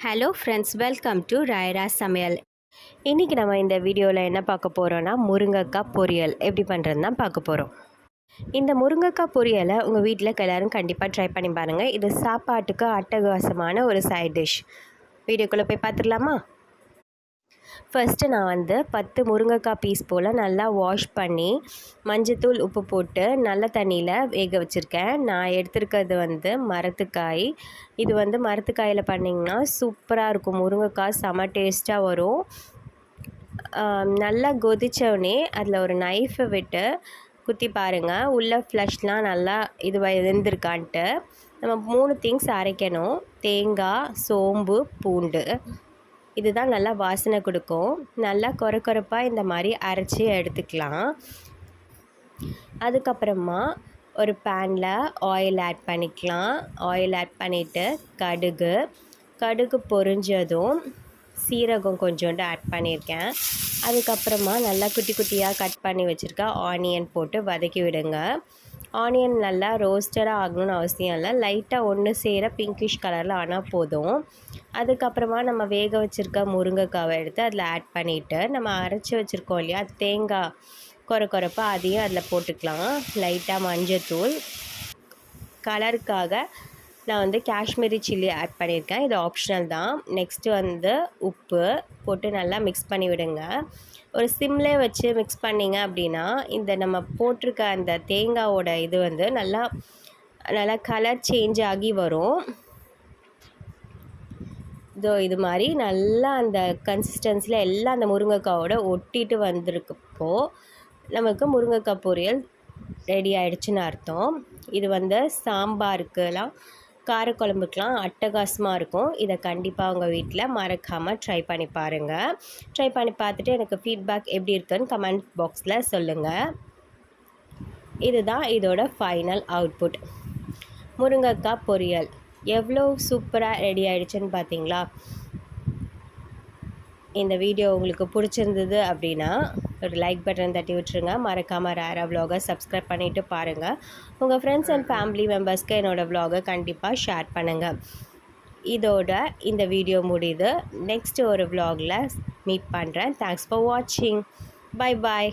Hello friends welcome to ராயரா சமையல் இன்றைக்கி நம்ம இந்த வீடியோவில் என்ன பார்க்க போகிறோன்னா முருங்கைக்காய் பொரியல். எப்படி பண்ணுறதுன்னு தான் பார்க்க போகிறோம் இந்த முருங்கைக்காய் பொரியலை உங்கள் வீட்டில் எல்லோரும் கண்டிப்பாக ட்ரை பண்ணி பாருங்கள் இது சாப்பாட்டுக்கு அட்டகாசமான ஒரு சைட் டிஷ் வீடியோக்குள்ளே போய் பார்த்துடலாமா? ஃபஸ்ட்டு நான் வந்து பத்து முருங்கைக்காய் பீஸ் போல் நல்லா வாஷ் பண்ணி மஞ்சத்தூள் உப்பு போட்டு நல்ல தண்ணியில் வேக வச்சுருக்கேன். நான் எடுத்துருக்கிறது வந்து மரத்துக்காய். இது வந்து மரத்துக்காயில் பண்ணிங்கன்னா சூப்பராக இருக்கும். முருங்கைக்காய் செம டேஸ்ட்டாக வரும். நல்லா கொதிச்சோடனே அதில் ஒரு நைஃபை விட்டு குத்தி பாருங்கள் உள்ள ஃப்ளஷ்லாம் நல்லா இது வெந்திருக்கான்ட்டு நம்ம மூணு திங்ஸ் அரைக்கணும். தேங்காய் சோம்பு பூண்டு. இதுதான் நல்லா வாசனை கொடுக்கும். நல்லா கொர கொரப்பாக இந்த மாதிரி அரைச்சி எடுத்துக்கலாம். அதுக்கப்புறமா ஒரு பேனில் ஆயில் ஆட் பண்ணிக்கலாம். ஆயில் ஆட் பண்ணிவிட்டு கடுகு. கடுகு பொரிஞ்சதும் சீரகம் கொஞ்சோண்டு ஆட் பண்ணியிருக்கேன் அதுக்கப்புறமா நல்லா குட்டி குட்டியாக கட் பண்ணி வச்சுருக்க ஆனியன் போட்டு வதக்கி விடுங்க. ஆனியன் நல்லா ரோஸ்டடாக ஆகணும்னு அவசியம் இல்லை. லைட்டாக ஒன்று சேர பிங்கிஷ் கலரில் ஆனால் போதும். அதுக்கப்புறமா நம்ம வேக வச்சுருக்க முருங்கைக்காவை எடுத்து அதில் ஆட் பண்ணிவிட்டு நம்ம அரைச்சி வச்சுருக்கோம் இல்லையா? அது தேங்காய் கொர கொரப்பாக அதையும் அதில் போட்டுக்கலாம். லைட்டாக மஞ்சத்தூள். கலருக்காக நான் வந்து காஷ்மீரி சில்லி ஆட் பண்ணியிருக்கேன். இது ஆப்ஷனல் தான். நெக்ஸ்ட்டு வந்து உப்பு போட்டு நல்லா மிக்ஸ் பண்ணி விடுங்க. ஒரு சிம்லே வச்சு மிக்ஸ் பண்ணிங்க அப்படின்னா இந்த நம்ம போட்டிருக்க அந்த தேங்காவோட இது வந்து நல்லா நல்லா கலர் சேஞ்ச் ஆகி வரும். இதோ இது மாதிரி நல்லா அந்த கன்சிஸ்டன்சியில் எல்லாம் அந்த முருங்கைக்காவோட ஒட்டிட்டு வந்திருக்கப்போ நமக்கு முருங்கைக்காய் பொரியல் ரெடி ஆகிடுச்சின்னு அர்த்தம். இது வந்து சாம்பாருக்கெல்லாம் காரக்குழம்புக்கெலாம் அட்டகாசமாக இருக்கும். இதை கண்டிப்பாக உங்கள் வீட்டில் மறக்காமல் ட்ரை பண்ணி பாருங்கள் ட்ரை பண்ணி பார்த்துட்டு எனக்கு ஃபீட்பேக் எப்படி இருக்குன்னு கமெண்ட் பாக்ஸில் சொல்லுங்கள் இதுதான் இதோட ஃபைனல் அவுட்புட் முருங்கைக்காய் பொரியல். எவ்வளோ சூப்பராக ரெடி ஆகிடுச்சுன்னு பார்த்தீங்களா? இந்த வீடியோ உங்களுக்கு பிடிச்சிருந்தது அப்படின்னா ஒரு லைக் பட்டன் தட்டி விட்டுருங்க. மறக்காமல் ரேரா விலாகை சப்ஸ்கிரைப் பண்ணிவிட்டு பாருங்கள் உங்கள் ஃப்ரெண்ட்ஸ் அண்ட் ஃபேமிலி மெம்பர்ஸ்க்கு என்னோடய விலாகை கண்டிப்பாக ஷேர் பண்ணுங்கள் இதோட இந்த வீடியோ முடியுது. நெக்ஸ்ட் ஒரு விலாகில் மீட் பண்ணுறேன் தேங்க்ஸ் ஃபார் வாட்சிங் பை பாய்